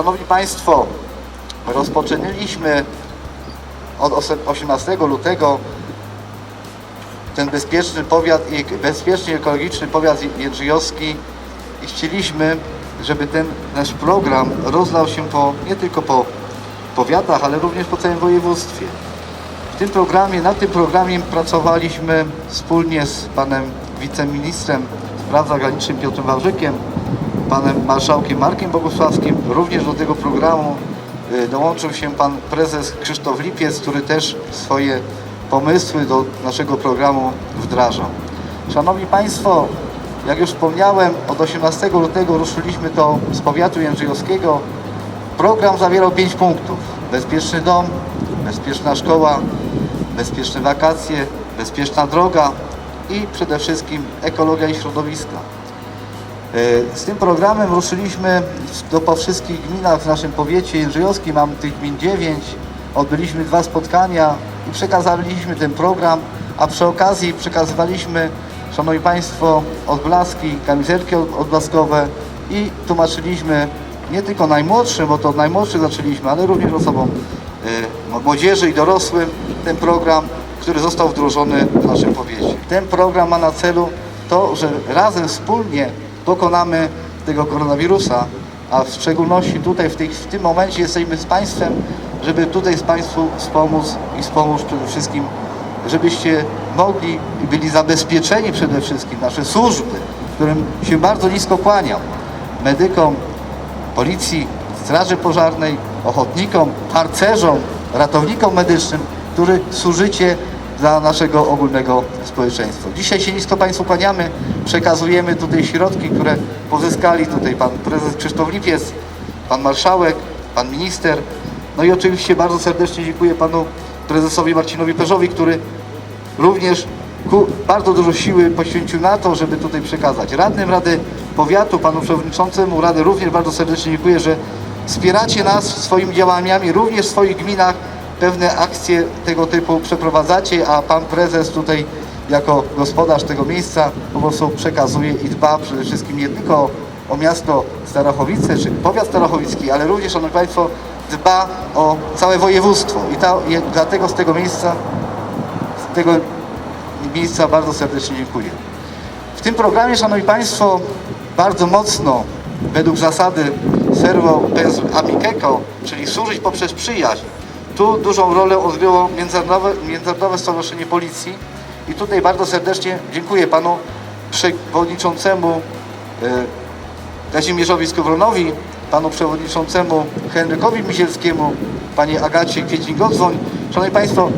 Szanowni Państwo, rozpoczęliśmy od ose- 18 lutego ten bezpieczny powiat i bezpieczny ekologiczny powiat jędrzejowski i chcieliśmy, żeby ten nasz program rozlał się po, nie tylko po powiatach, ale również po całym województwie. W tym programie, nad tym programie pracowaliśmy wspólnie z panem wiceministrem spraw zagranicznych Piotrem Wawrzykiem, panem marszałkiem Markiem Bogusławskim. Również do tego programu y, dołączył się pan prezes Krzysztof Lipiec, który też swoje pomysły do naszego programu wdrażał. Szanowni Państwo, jak już wspomniałem, od 18 lutego ruszyliśmy to z powiatu jędrzejowskiego. Program zawierał 5 punktów. Bezpieczny dom, bezpieczna szkoła, bezpieczne wakacje, bezpieczna droga i przede wszystkim ekologia i środowiska. E, Z tym programem ruszyliśmy do, po wszystkich gminach w naszym powiecie jędrzejowskim, mam tych gmin 9. Odbyliśmy dwa spotkania i przekazaliśmy ten program, a przy okazji przekazywaliśmy, Szanowni Państwo, odblaski, kamizelki od- odblaskowe i tłumaczyliśmy nie tylko najmłodszym, bo to od najmłodszych zaczęliśmy, ale również osobom e, młodzieży i dorosłym ten program, który został wdrożony w naszym powiecie. Ten program ma na celu to, że razem wspólnie pokonamy tego koronawirusa, a w szczególności tutaj w, tej, w tym momencie jesteśmy z Państwem, żeby tutaj z Państwu wspomóc i wspomóc przede wszystkim, żebyście mogli i byli zabezpieczeni przede wszystkim, nasze służby, którym się bardzo nisko kłaniam, medykom, policji, straży pożarnej, ochotnikom, harcerzom, ratownikom medycznym, którzy służycie dla naszego ogólnego społeczeństwa. Dzisiaj się nisko Państwu kłaniamy, przekazujemy tutaj środki, które pozyskali tutaj Pan Prezes Krzysztof Lipiec, Pan Marszałek, Pan Minister, no i oczywiście bardzo serdecznie dziękuję Panu Prezesowi Marcinowi Perzowi, który również bardzo dużo siły poświęcił na to, żeby tutaj przekazać. Radnym Rady Powiatu, panu przewodniczącemu Rady również bardzo serdecznie dziękuję, że wspieracie nas swoimi działaniami, również w swoich gminach pewne akcje tego typu przeprowadzacie, a pan prezes tutaj jako gospodarz tego miejsca po prostu przekazuje i dba przede wszystkim nie tylko o miasto Starachowice, czy powiat starachowicki, ale również, szanowni państwo, dba o całe województwo i ta, i dlatego z tego miejsca z tego miejsca bardzo serdecznie dziękuję. W tym programie, Szanowni Państwo, bardzo mocno według zasady servo amiceco, czyli służyć poprzez przyjaźń, tu dużą rolę odgryło Międzynarodowe, Międzynarodowe Stowarzyszenie Policji i tutaj bardzo serdecznie dziękuję Panu Przewodniczącemu e, Kazimierzowi Skowronowi, Panu Przewodniczącemu Henrykowi Misielskiemu, Pani Agacie Kwieciń-Godzwoń. Szanowni Państwo,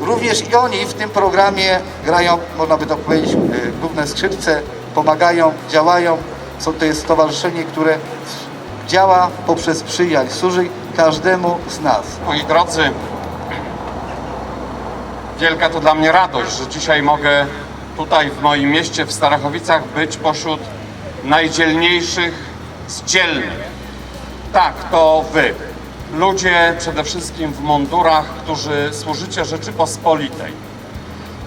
Również i oni w tym programie grają, można by to powiedzieć, y, główne skrzypce, pomagają, działają. Są, to jest stowarzyszenie, które działa poprzez przyjaźń, służy każdemu z nas. Moi drodzy, wielka to dla mnie radość, że dzisiaj mogę tutaj w moim mieście, w Starachowicach, być pośród najdzielniejszych z dzielnych. Tak, to wy. Ludzie przede wszystkim w mundurach, którzy służycie Rzeczypospolitej.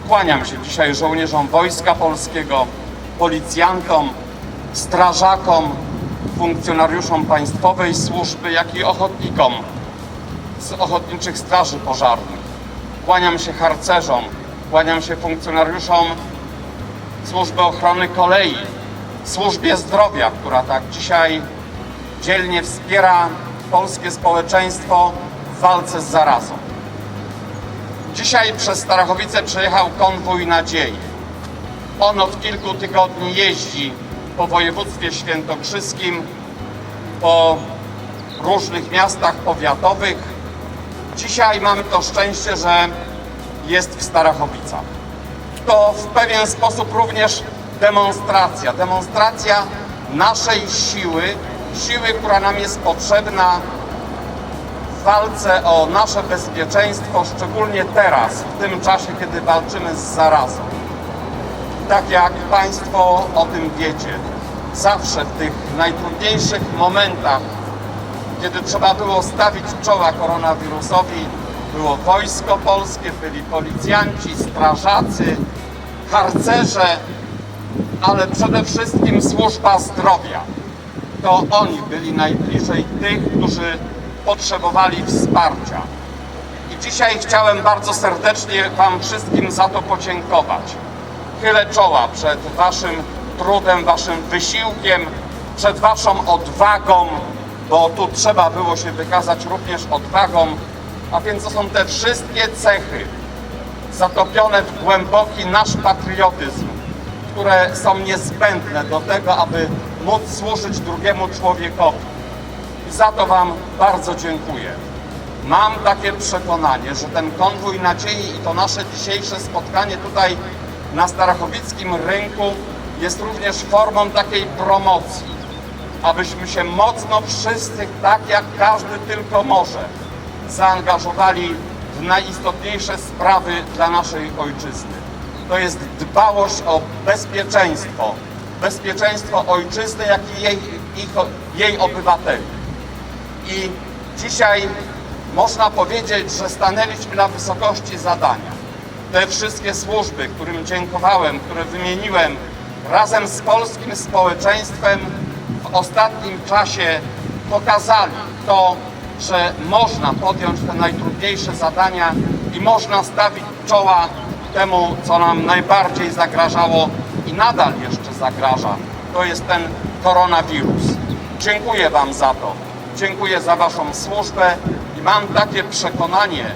Kłaniam się dzisiaj żołnierzom Wojska Polskiego, policjantom, strażakom, funkcjonariuszom Państwowej Służby, jak i ochotnikom z Ochotniczych Straży Pożarnych. Kłaniam się harcerzom, kłaniam się funkcjonariuszom Służby Ochrony Kolei, Służbie Zdrowia, która tak dzisiaj dzielnie wspiera polskie społeczeństwo w walce z zarazą. Dzisiaj przez Starachowice przejechał konwój nadziei. On od kilku tygodni jeździ po województwie świętokrzyskim, po różnych miastach powiatowych. Dzisiaj mamy to szczęście, że jest w Starachowicach. To w pewien sposób również demonstracja. Demonstracja naszej siły, siły, która nam jest potrzebna w walce o nasze bezpieczeństwo, szczególnie teraz, w tym czasie, kiedy walczymy z zarazą. Tak jak Państwo o tym wiecie, zawsze w tych najtrudniejszych momentach, kiedy trzeba było stawić czoła koronawirusowi, było wojsko polskie, byli policjanci, strażacy, harcerze, ale przede wszystkim służba zdrowia. to oni byli najbliżej tych, którzy potrzebowali wsparcia. I dzisiaj chciałem bardzo serdecznie Wam wszystkim za to podziękować. Chylę czoła przed Waszym trudem, Waszym wysiłkiem, przed Waszą odwagą, bo tu trzeba było się wykazać również odwagą, a więc to są te wszystkie cechy zatopione w głęboki nasz patriotyzm, które są niezbędne do tego, aby móc służyć drugiemu człowiekowi. I za to Wam bardzo dziękuję. Mam takie przekonanie, że ten konwój nadziei i to nasze dzisiejsze spotkanie tutaj na Starachowickim Rynku jest również formą takiej promocji, abyśmy się mocno wszyscy, tak jak każdy tylko może, zaangażowali w najistotniejsze sprawy dla naszej ojczyzny. To jest dbałość o bezpieczeństwo, bezpieczeństwo ojczyzny, jak i jej, ich, jej obywateli. I dzisiaj można powiedzieć, że stanęliśmy na wysokości zadania. Te wszystkie służby, którym dziękowałem, które wymieniłem, razem z polskim społeczeństwem w ostatnim czasie pokazali to, że można podjąć te najtrudniejsze zadania i można stawić czoła temu, co nam najbardziej zagrażało i nadal jeszcze zagraża. To jest ten koronawirus. Dziękuję Wam za to. Dziękuję za Waszą służbę i mam takie przekonanie,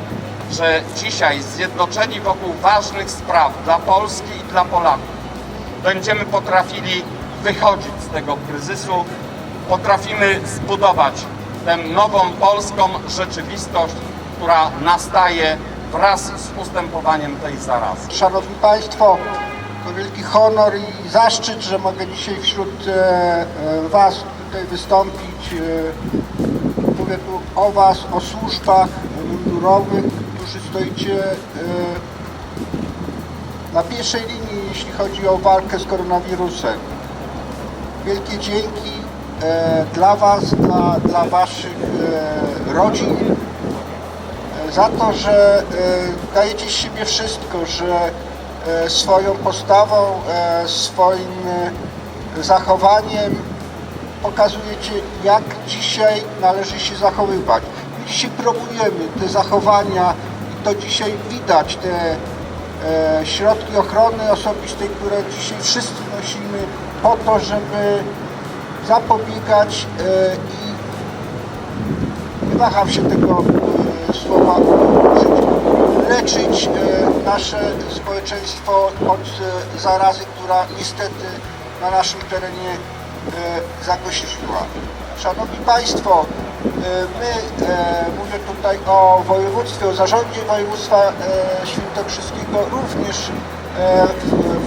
że dzisiaj zjednoczeni wokół ważnych spraw dla Polski i dla Polaków będziemy potrafili wychodzić z tego kryzysu, potrafimy zbudować tę nową polską rzeczywistość, która nastaje wraz z ustępowaniem tej zarazy. Szanowni Państwo, to wielki honor i zaszczyt, że mogę dzisiaj wśród e, e, Was tutaj wystąpić. E, mówię tu o Was, o służbach mundurowych, którzy stoicie e, na pierwszej linii, jeśli chodzi o walkę z koronawirusem. Wielkie dzięki e, dla Was, dla, dla Waszych e, rodzin, za to, że dajecie z siebie wszystko, że swoją postawą, swoim zachowaniem pokazujecie, jak dzisiaj należy się zachowywać. My dzisiaj próbujemy te zachowania to dzisiaj widać, te e, środki ochrony osobistej, które dzisiaj wszyscy nosimy po to, żeby zapobiegać e, i nie waham się tego e, słowa użyć, leczyć e, nasze społeczeństwo od e, zarazy, która niestety na naszym terenie e, zagościła. Szanowni Państwo, my, e, mówię tutaj o województwie, o zarządzie województwa e, świętokrzyskiego, również e,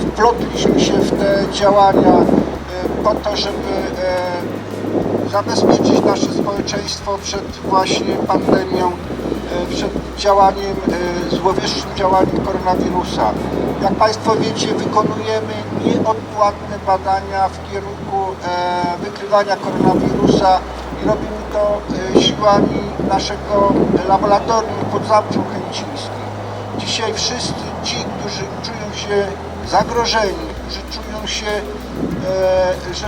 wplotliśmy się w te działania e, po to, żeby e, zabezpieczyć nasze społeczeństwo przed właśnie pandemią, e, przed działaniem, e, złowieszczym działaniem koronawirusa. Jak Państwo wiecie, wykonujemy nieodpłatne badania w kierunku e, wykrywania koronawirusa i robimy to e, siłami naszego laboratorium pod Chęcińskim. Dzisiaj wszyscy ci, którzy czują się zagrożeni, którzy czują się, e, że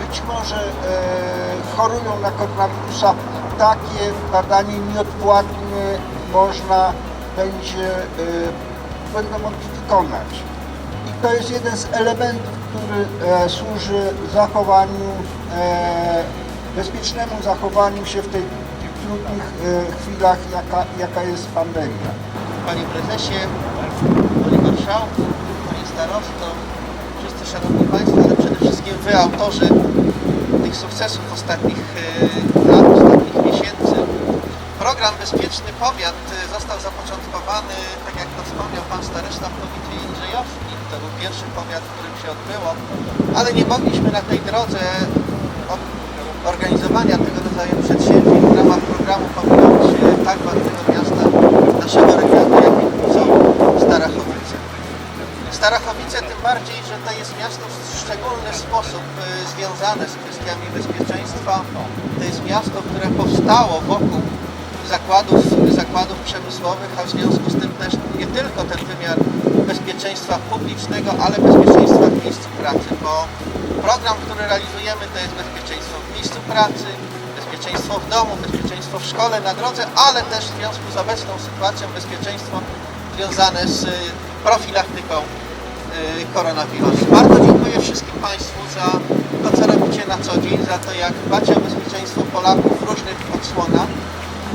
być może e, chorują na koronawirusa, takie badanie nieodpłatnie można będzie, e, będą mogli wykonać. I to jest jeden z elementów, który służy zachowaniu, bezpiecznemu zachowaniu się w tych trudnych e, chwilach, jaka, jaka jest pandemia. Panie Prezesie, Panie Marszałku, Panie Starosto, wszyscy Szanowni Państwo, ale przede wszystkim Wy, autorzy tych sukcesów ostatnich e, lat, ostatnich miesięcy. Program Bezpieczny Powiat e, został zapoczątkowany, tak jak to wspomniał Pan Starosta, w powiecie Jędrzejowskim. To był pierwszy powiat, w którym się odbyło, ale nie mogliśmy na tej drodze od organizowania tego rodzaju przedsięwzięć w ramach programu pominąć e, tak ważnego miasta naszego regionu, jakim są Starachowice. Starachowice tym bardziej, że to jest miasto w szczególny sposób e, związane z kwestiami bezpieczeństwa. To jest miasto, które powstało wokół zakładów, zakładów przemysłowych, a w związku z tym też nie tylko ten wymiar bezpieczeństwa publicznego, ale bezpieczeństwa w miejscu pracy, bo Program, który realizujemy to jest bezpieczeństwo w miejscu pracy, bezpieczeństwo w domu, bezpieczeństwo w szkole, na drodze, ale też w związku z obecną sytuacją bezpieczeństwo związane z y, profilaktyką y, koronawirusa. Bardzo dziękuję wszystkim Państwu za to, co robicie na co dzień, za to, jak dbacie o bezpieczeństwo Polaków w różnych odsłonach,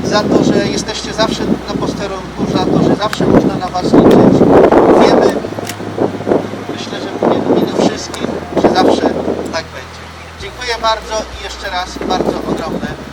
za to, że jesteście zawsze na posterunku, za to, że zawsze można na Was liczyć. Wiemy, myślę, że mówię w imieniu wszystkich, że zawsze tak będzie. Dziękuję bardzo i jeszcze raz bardzo ogromne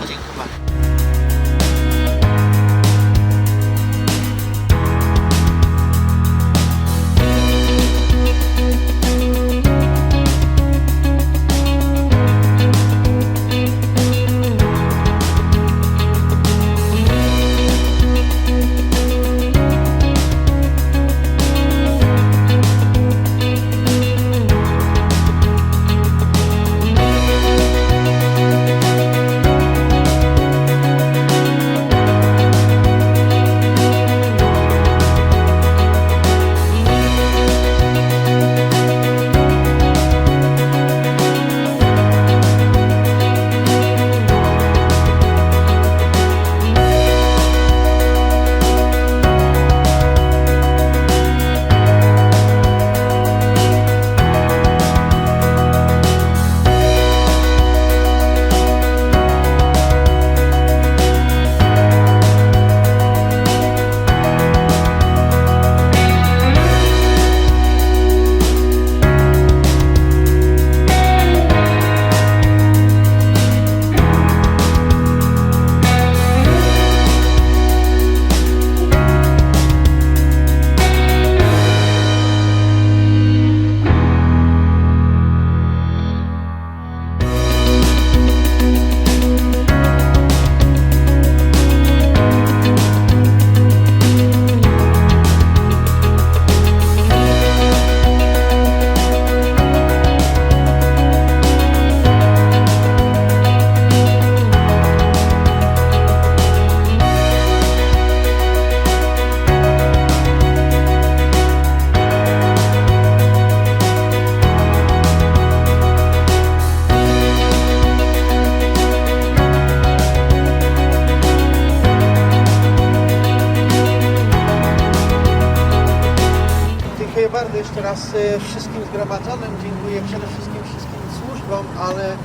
jeszcze raz e, wszystkim zgromadzonym. Dziękuję przede wszystkim wszystkim służbom, ale e,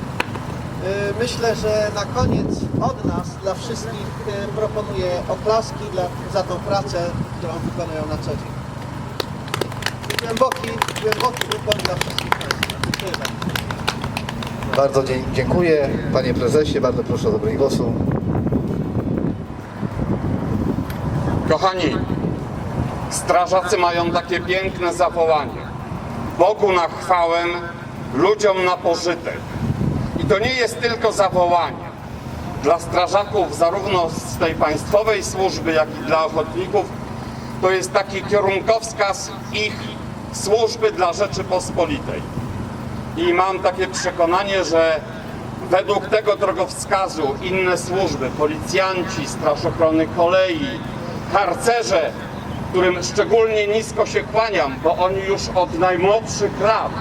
myślę, że na koniec od nas dla wszystkich e, proponuję oklaski dla, za tą pracę, którą wykonują na co dzień. Głęboki, głęboki ukłon dla wszystkich Państwa. Dziękuję bardzo. Bardzo dziękuję. Panie prezesie, bardzo proszę o zabranie głosu. Kochani, strażacy mają takie piękne zawołanie. Bogu na chwałę, ludziom na pożytek. I to nie jest tylko zawołanie. Dla strażaków, zarówno z tej państwowej służby, jak i dla ochotników, to jest taki kierunkowskaz ich służby dla Rzeczypospolitej. I mam takie przekonanie, że według tego drogowskazu inne służby, policjanci, straż ochrony kolei, harcerze, którym szczególnie nisko się kłaniam, bo oni już od najmłodszych lat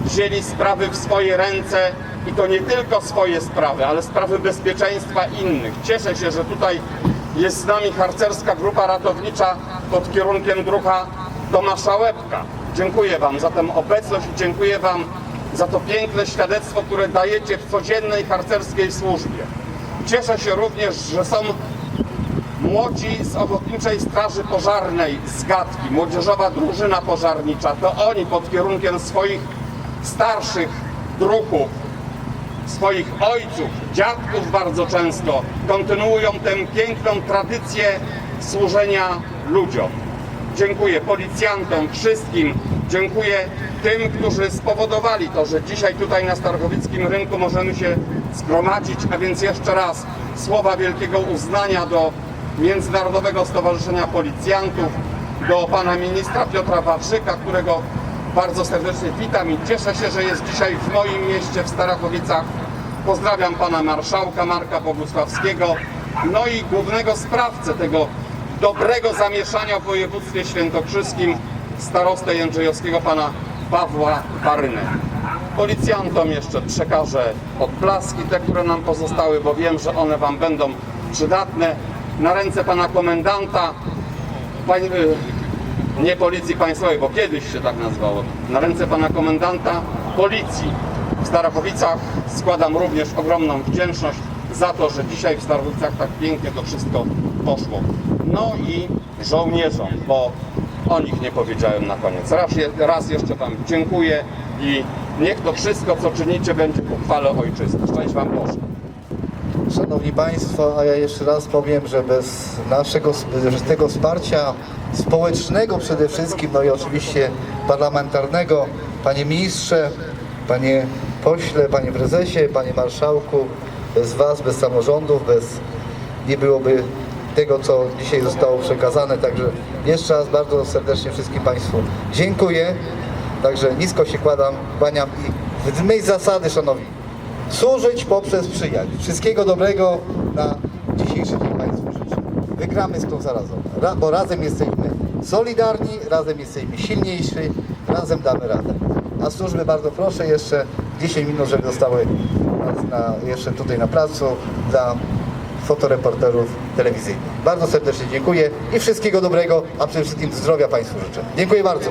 wzięli sprawy w swoje ręce i to nie tylko swoje sprawy, ale sprawy bezpieczeństwa innych. Cieszę się, że tutaj jest z nami harcerska grupa ratownicza pod kierunkiem druha Tomasza Łebka. Dziękuję Wam za tę obecność i dziękuję Wam za to piękne świadectwo, które dajecie w codziennej harcerskiej służbie. Cieszę się również, że są młodzi z Ochotniczej Straży Pożarnej z Gatki, młodzieżowa drużyna pożarnicza, to oni pod kierunkiem swoich starszych druhów, swoich ojców, dziadków bardzo często kontynuują tę piękną tradycję służenia ludziom. Dziękuję policjantom, wszystkim. Dziękuję tym, którzy spowodowali to, że dzisiaj tutaj na Starchowickim Rynku możemy się zgromadzić. A więc jeszcze raz słowa wielkiego uznania do Międzynarodowego Stowarzyszenia Policjantów, do pana ministra Piotra Wawrzyka, którego bardzo serdecznie witam i cieszę się, że jest dzisiaj w moim mieście, w Starachowicach. Pozdrawiam pana marszałka Marka Bogusławskiego, no i głównego sprawcę tego dobrego zamieszania w województwie świętokrzyskim, starostę jędrzejowskiego pana Pawła Barynę. Policjantom jeszcze przekażę odblaski, te, które nam pozostały, bo wiem, że one Wam będą przydatne. Na ręce Pana Komendanta, pań, y, nie Policji Państwowej, bo kiedyś się tak nazywało, na ręce Pana Komendanta Policji w Starachowicach składam również ogromną wdzięczność za to, że dzisiaj w Starachowicach tak pięknie to wszystko poszło. No i żołnierzom, bo o nich nie powiedziałem na koniec. Raz, raz jeszcze Wam dziękuję i niech to wszystko, co czynicie, będzie ku chwale Ojczyzny. Szczęść Wam Boże. Szanowni Państwo, a ja jeszcze raz powiem, że bez naszego bez tego wsparcia społecznego przede wszystkim, no i oczywiście parlamentarnego, Panie Ministrze, Panie Pośle, Panie Prezesie, Panie Marszałku, bez Was, bez samorządów, bez nie byłoby tego, co dzisiaj zostało przekazane. Także jeszcze raz bardzo serdecznie wszystkim Państwu dziękuję. Także nisko się kładam, kłaniam i w myśl zasady, Szanowni, służyć poprzez przyjaźń. Wszystkiego dobrego na dzisiejszy dzień Państwu życzę. Wygramy z tą zarazą, Ra, bo razem jesteśmy solidarni, razem jesteśmy silniejsi, razem damy radę. A służby bardzo proszę jeszcze 10 minut, żeby zostały na, jeszcze tutaj na placu dla fotoreporterów telewizyjnych. Bardzo serdecznie dziękuję i wszystkiego dobrego, a przede wszystkim zdrowia Państwu życzę. Dziękuję bardzo.